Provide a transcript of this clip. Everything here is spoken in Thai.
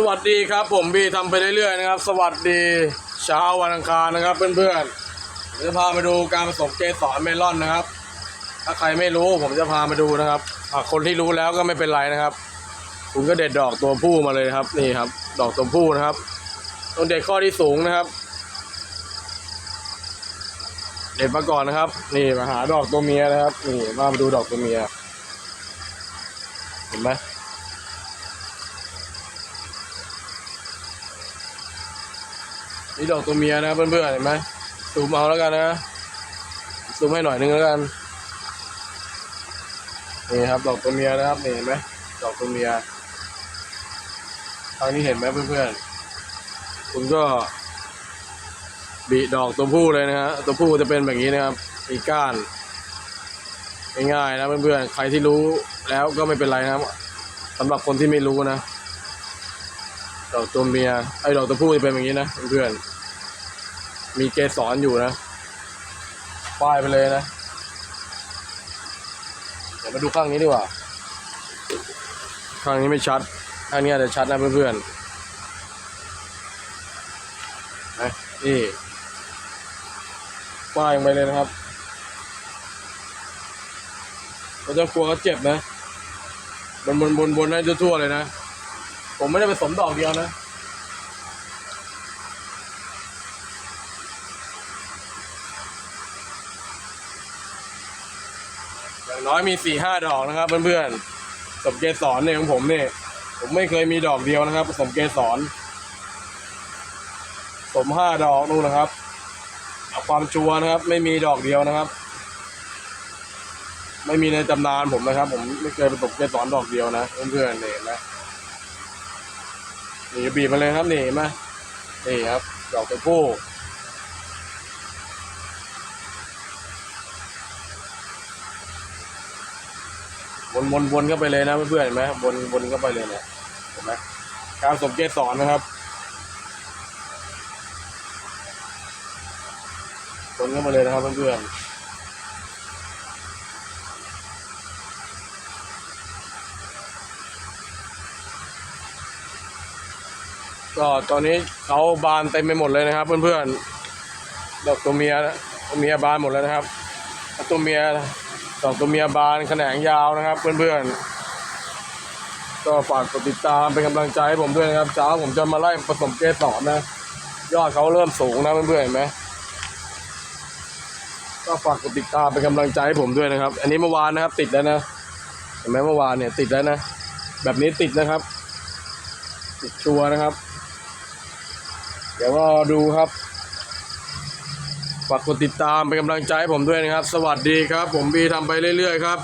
สวัสดีครับผมบีทำไปเรื่อยๆนะครับ สวัสดีเช้าวันอังคารนะครับ เพื่อนๆผมจะพามาดูการผสมเกสรเมลอนนะครับ ถ้าใครไม่รู้ผมจะพามาดูนะครับหากคนที่รู้แล้วก็ไม่เป็นไรนะครับ คุณก็เด็ดดอกตัวผู้มาเลยครับ นี่ครับ ดอกตัวผู้นะครับต้องเด็ดข้อที่สูงนะครับ เด็ดมาก่อนนะครับ นี่มาหาดอกตัวเมียนะครับ นี่มาดูดอกตัวเมีย เห็นไหม นี่ดอกตัวเมียนะเพื่อนๆเห็นไหมซูมเอาแล้วกันนะซูมให้หน่อยนึงแล้วกันนี่ครับดอกตัวเมียนะครับนี่เห็นไหมดอกตัวเมียทางนี้เห็นไหมเพื่อนๆคุณก็บีดอกตัวผู้เลยนะฮะตัวผู้จะเป็นแบบนี้นะครับมีก้านง่ายๆนะเพื่อนๆใครที่รู้แล้วก็ไม่เป็นไรนะครับสำหรับคนที่ไม่รู้นะ ดอกตัวเมียไอ้ดอกตัวผู้จะเป็นแบบนี้นะเพื่อนมีเกสรอยู่นะป้ายไปเลยนะ เดี๋ยวมาดูข้างนี้ดีกว่า ข้างนี้ไม่ชัดข้างนี้อาจจะชัดนะเพื่อนๆนะนี่ป้ายลงไปเลยนะครับเราจะกลัวเขาเจ็บนะ บนบนบนบนให้ทั่วๆเลยนะ ผมไม่ได้ผสมดอกเดียวนะ อย่างน้อยมีสี่ห้าดอกนะครับเพื่อนๆสมเกสรเนี่ยของผมเนี่ยผมไม่เคยมีดอกเดียวนะครับผสมเกสรสมห้าดอกนู่นนะครับเอาความชัวนะครับ ไม่มีดอกเดียวนะครับ ไม่มีในตำนานผมนะครับ ผมไม่เคยผสมเกสรดอกเดียวนะเพื่อนๆเนี่ยนไหม นี่บีบมาเลยครับนี่เห็นไหมนี่ครับดอกตัวผู้วนวนวนเข้าไปเลยนะเพื่อนๆเห็นไหมวนวนเข้าไปเลยเนี่ยเห็นไหมการสมเกสรนะครับวนเข้ามาเลยนะครับเพื่อนๆ ก็ตอนนี้เขาบานเต็มไปหมดเลยนะครับ เพื่อนๆดอกตัวเมียตัวเมียบานหมดแล้วนะครับตัวเมียดอกตัวเมียบานแขนงยาวนะครับ เพื่อนๆก็ฝากกดติดตามเป็นกำลังใจให้ผมด้วยนะครับเช้าผมจะมาไล่ผสมเกสรนะยอดเขาเริ่มสูงนะเพื่อนๆเห็นไหมก็ฝากกดติดตามเป็นกำลังใจให้ผมด้วยนะครับ อันนี้เมื่อวานนะครับ ติดแล้วนะเห็นไหมเมื่อวานเนี่ยติดแล้วนะ แบบนี้ติดนะครับ ติดชัวนะครับ เดี๋ยวก็ดูครับฝากกดติดตามเป็นกำลังใจให้ผมด้วยนะครับ สวัสดีครับ ผมบีทำไปเรื่อยๆครับ